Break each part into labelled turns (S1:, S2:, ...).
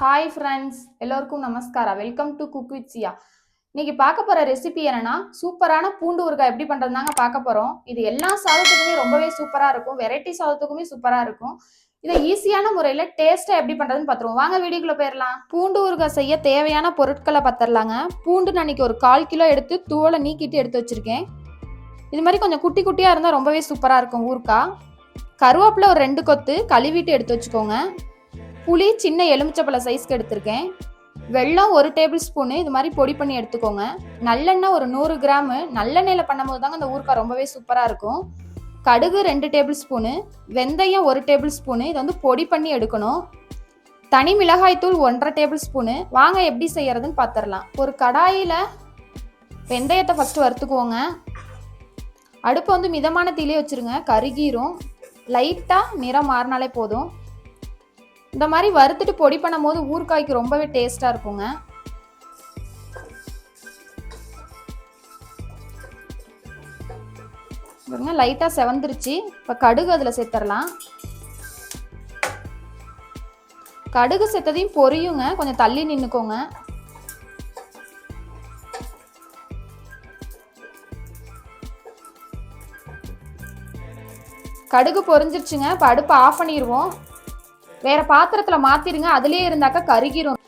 S1: Hi friends எல்லோருக்கும் நமஸ்காரா welcome to cook with Siya இன்னைக்கு பார்க்க போற ரெசிபி என்னன்னா சூப்பரான பூண்டு ஊறுகாய் எப்படி பண்றதுதாங்க பார்க்க போறோம். இது எல்லா சாதத்துக்குமே ரொம்பவே சூப்பரா இருக்கும். வெரைட்டி சாதத்துக்குமே சூப்பரா இருக்கும். இதை ஈஸியான முறையில் டேஸ்ட்டாக எப்படி பண்ணுறதுன்னு பார்த்துருவோம். வாங்க வீடியோக்குள்ள போயிடலாம் பூண்டு ஊறுகாய் செய்ய தேவையான பொருட்களை பார்த்துடலாங்க பூண்டு நான் இன்றைக்கி ஒரு கால் கிலோ எடுத்து தூளை நீக்கிட்டு எடுத்து வச்சுருக்கேன். இது மாதிரி கொஞ்சம் குட்டி குட்டியாக இருந்தால் ரொம்பவே சூப்பராக இருக்கும் ஊறுகாய். கருவேப்பிலை ஒரு ரெண்டு கொத்து கழுவிட்டு எடுத்து வச்சுக்கோங்க. புளி சின்ன எலுமிச்சப்பழ சைஸ்க்கு எடுத்திருக்கேன். வெள்ளம் ஒரு டேபிள் ஸ்பூனு இது மாதிரி பொடி பண்ணி எடுத்துக்கோங்க. நல்லெண்ணெய் ஒரு நூறு கிராமு நல்லெண்ணெயில் பண்ணும்போது தாங்க அந்த ஊருக்கா ரொம்பவே சூப்பராக இருக்கும். கடுகு ரெண்டு டேபிள் ஸ்பூனு வெந்தயம் ஒரு டேபிள் ஸ்பூனு இதை வந்து பொடி பண்ணி எடுக்கணும். தனி மிளகாய்த்தூள் ஒன்றரை டேபிள் ஸ்பூனு வாங்க எப்படி செய்யறதுன்னு பார்த்துடலாம் ஒரு கடாயில் வெந்தயத்தை ஃபஸ்ட்டு வறுத்துக்குவோங்க அடுப்பை வந்து மிதமான தீலே வச்சுருங்க. கருகீரும். லைட்டாக நிறம் மாறினாலே போதும். இந்த மாதிரி வறுத்துட்டு பொடி பண்ணும் போது ஊறுகாய்க்கு ரொம்பவே டேஸ்ட்டாக இருக்குங்க. பாருங்க லைட்டாக செவந்துருச்சு. இப்போ கடுகு அதில் சேர்த்துடலாம் கடுகு சேர்த்ததையும் பொரியுங்க. கொஞ்சம் தள்ளி நின்றுக்கோங்க கடுகு பொரிஞ்சிருச்சுங்க. இப்போ அடுப்பை ஆஃப் பண்ணிடுவோம் வேற பாத்திரத்தில் மாற்றிடுங்க அதுலேயே இருந்தாக்கா கருகிரும்.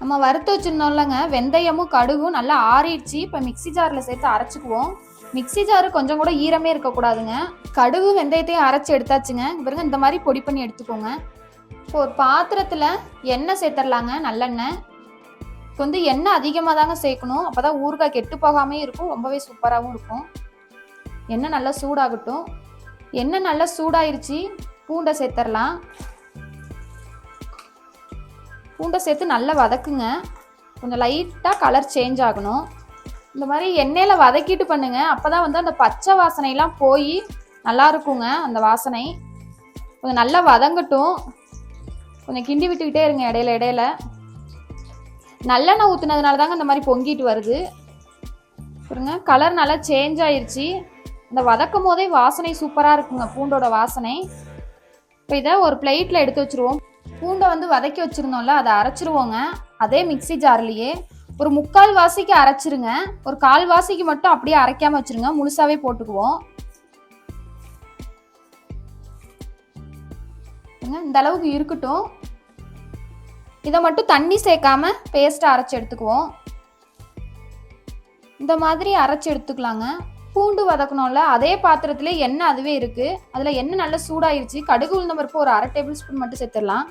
S1: நம்ம வறுத்து வச்சுருந்தோம்லங்க வெந்தயமும் கடுகும் நல்லா ஆறிடுச்சு. இப்போ மிக்ஸி ஜாரில் சேர்த்து அரைச்சிக்குவோம். மிக்ஸி ஜாரு கொஞ்சம் கூட ஈரமே இருக்கக்கூடாதுங்க கடுகு வெந்தயத்தையும் அரைச்சி எடுத்தாச்சுங்க. பாருங்க இந்த மாதிரி பொடி பண்ணி எடுத்துக்கோங்க. இப்போ ஒரு பாத்திரத்தில் எண்ணெய் சேர்த்துடலாங்க நல்லெண்ணெய். இப்போ வந்து எண்ணெய் அதிகமாக தாங்க சேர்க்கணும். அப்போ தான் ஊறுகாய் கெட்டு போகாமே இருக்கும் ரொம்பவே சூப்பராகவும் இருக்கும். எண்ணெய் நல்லா சூடாகட்டும். எண்ணெய் நல்லா சூடாயிருச்சு பூண்டை சேர்த்துடலாம். பூண்டை சேர்த்து நல்லா வதக்குங்க. கொஞ்சம் லைட்டாக கலர் சேஞ்ச் ஆகணும். இந்த மாதிரி எண்ணெயில் வதக்கிட்டு பண்ணுங்கள் அப்போ தான் வந்து அந்த பச்சை வாசனைலாம் போய் நல்லா இருக்குங்க அந்த வாசனை. கொஞ்சம் நல்லா வதங்கட்டும். கொஞ்சம் கிண்டி விட்டுக்கிட்டே இருங்க இடையில இடையில. நல்லெண்ணெய் ஊற்றுனதுனால தாங்க இந்த மாதிரி பொங்கிட்டு வருது. பாருங்க கலர் நல்லா சேஞ்ச் ஆயிடுச்சு இந்த வதக்கும் போதே வாசனை சூப்பராக இருக்குங்க பூண்டோட வாசனை. இப்போ இதை ஒரு பிளேட்டில் எடுத்து வச்சுருவோம். பூண்டை வந்து வதக்கி வச்சுருந்தோம்ல அதை அரைச்சிருவோங்க. அதே மிக்ஸி ஜார்லேயே ஒரு முக்கால் வாசிக்கு அரைச்சிருங்க. ஒரு கால் வாசிக்கு மட்டும் அப்படியே அரைக்காம வச்சிருங்க. முழுசாவே போட்டுக்குவோம். இந்த அளவுக்கு இருக்கட்டும். இதை மட்டும் தண்ணி சேர்க்காம பேஸ்ட்டை அரைச்சி எடுத்துக்குவோம். இந்த மாதிரி அரைச்சி எடுத்துக்கலாங்க. பூண்டு வதக்கணும்ல அதே பாத்திரத்துல எண்ணெய் அதுவே இருக்கு. அதுல எண்ணெய் நல்லா சூடாயிருச்சு. கடுகு உளுந்த பருப்பு ஒரு அரை டேபிள் ஸ்பூன் மட்டும் சேர்த்துடலாம்.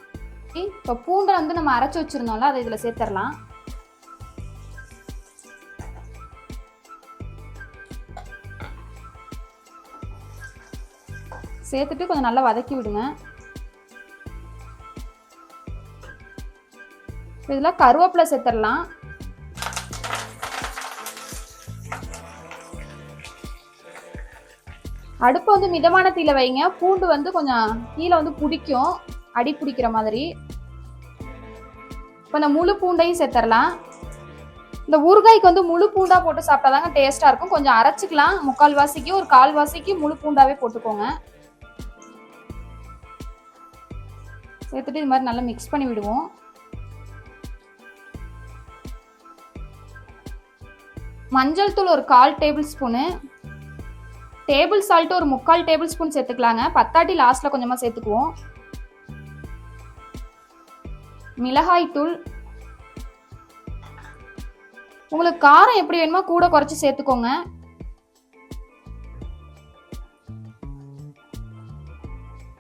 S1: இப்போ பூண்டை வந்து நம்ம அரைச்சி வச்சிருந்தோம்ல அதை இதுல சேர்த்துடலாம். சேர்த்துட்டு கொஞ்சம் நல்லா வதக்கி விடுங்க. இதெல்லாம் கருவேப்பிலை சேர்த்துடலாம். அடுப்பு வந்து மிதமான தீயில வைங்க. பூண்டு வந்து கொஞ்சம் கீழே வந்து பிடிக்கும். அடி பிடிக்கிற மாதிரி. இப்போ இந்த முழு பூண்டையும் சேர்த்துடலாம் இந்த ஊறுகாய்க்கு வந்து முழு பூண்டா போட்டு சாப்பிட்டாதாங்க டேஸ்டா இருக்கும். கொஞ்சம் அரைச்சிக்கலாம். முக்கால் வாசிக்கு ஒரு கால் வாசிக்கு முழு பூண்டாவே போட்டுக்கோங்க. சேர்த்துட்டு இது மாதிரி நல்லா மிக்ஸ் பண்ணி விடுவோம். மஞ்சள் தூள் ஒரு கால் டேபிள் ஸ்பூனு. டேபிள் சால்ட் ஒரு முக்கால் டேபிள் ஸ்பூன் சேர்த்துக்கலாங்க. பத்தாட்டி லாஸ்ட்ல கொஞ்சமா சேர்த்துக்குவோம். மிளகாய் தூள். உங்களுக்கு காரம் எப்படி வேணுமோ கூட குறைச்சி சேர்த்துக்கோங்க.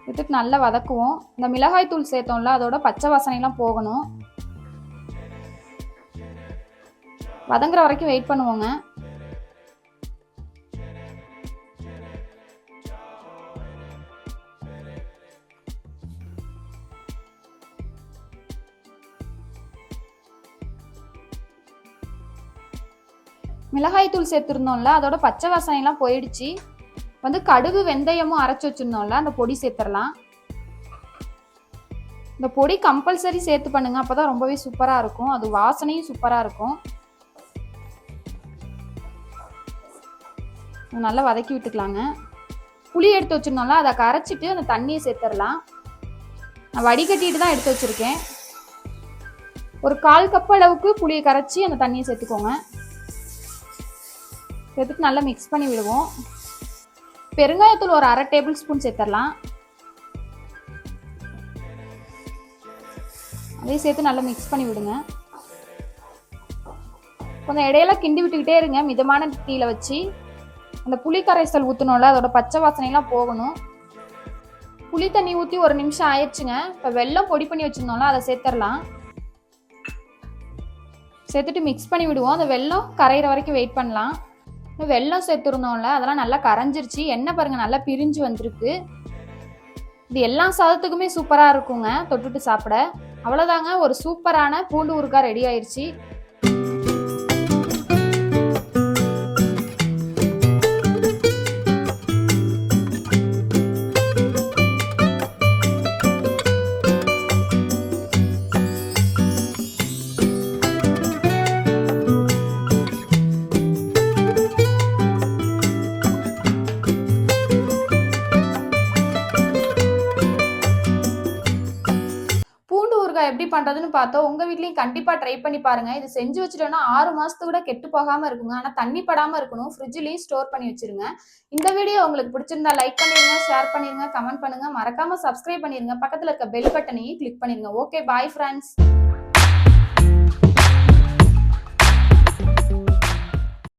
S1: விட்டுட்டு நல்லா வதக்குவோம். இந்த மிளகாய் தூள் சேர்த்தோம்ல அதோட பச்சை வாசனைலாம் போகணும். வதங்குற வரைக்கும் வெயிட் பண்ணுவோங்க. மிளகாய் தூள் சேர்த்துருந்தோம்ல அதோட பச்சை வாசனைலாம் போயிடுச்சு. வந்து கடுகு வெந்தயமும் அரைச்சி வச்சிருந்தோம்ல அந்த பொடி சேர்த்துடலாம் இந்த பொடி கம்பல்சரி சேர்த்து பண்ணுங்க அப்பதான் ரொம்பவே சூப்பராக இருக்கும். அது வாசனையும் சூப்பராக இருக்கும். நல்லா வதக்கி விட்டுக்கலாங்க. புளி எடுத்து வச்சிருந்தோம்ல அதை கரைச்சிட்டு அந்த தண்ணியை சேர்த்துடலாம் நான் வடிகட்டிட்டு தான் எடுத்து வச்சிருக்கேன். ஒரு கால் கப் அளவுக்கு புளியை கரைச்சி அந்த தண்ணியை சேர்த்துக்கோங்க. சேர்த்துட்டு நல்லா மிக்ஸ் பண்ணி விடுவோம். பெருங்காயத்தூள் ஒரு அரை டேபிள் ஸ்பூன் சேர்த்துடலாம். அதையும் சேர்த்து நல்லா மிக்ஸ் பண்ணி விடுங்க. கொஞ்சம் இடையில கிண்டி விட்டுக்கிட்டே இருங்க. மிதமான தீயில வச்சு. அந்த புளி கரைசல் ஊற்றணும்ல அதோட பச்சை வாசனைலாம் போகணும். புளி தண்ணி ஊற்றி ஒரு நிமிஷம் ஆயிடுச்சுங்க. இப்போ வெல்லம் பொடி பண்ணி வச்சுருந்தோம்ல அதை சேர்த்துடலாம். சேர்த்துட்டு மிக்ஸ் பண்ணி விடுவோம். அந்த வெல்லம் கரையிற வரைக்கும் வெயிட் பண்ணலாம். இன்னும் வெல்லம் சேர்த்துருந்தோம்ல அதெல்லாம் நல்லா கரைஞ்சிருச்சு. எண்ணெய் பாருங்கள் நல்லா பிரிஞ்சு வந்திருக்கு. இது எல்லா சாதத்துக்குமே சூப்பராக இருக்குங்க தொட்டுட்டு சாப்பிட. அவ்வளோதாங்க ஒரு சூப்பரான பூண்டு ஊறுகாய் ரெடி ஆயிடுச்சு எப்படி பண்றதுன்னு பார்த்தோம் உங்க வீட்லயும் கண்டிப்பா ட்ரை பண்ணி பாருங்க. இது செஞ்சு வச்சுட்டோம்னா ஆறு மாசத்துக்கு கூட கெட்டு போகாம இருக்குங்க. ஆனா தண்ணி படாம இருக்கணும். ஃப்ரிட்ஜ்லயும் ஸ்டோர் பண்ணி வச்சிருங்க. இந்த வீடியோ உங்களுக்கு பிடிச்சிருந்தா லைக் பண்ணிருங்க ஷேர் பண்ணிருங்க கமெண்ட் பண்ணுங்க. மறக்காம சப்ஸ்கிரைப் பண்ணிருங்க. பக்கத்துல இருக்க பெல் பட்டனையும் கிளிக் பண்ணிருங்க. Okay bye friends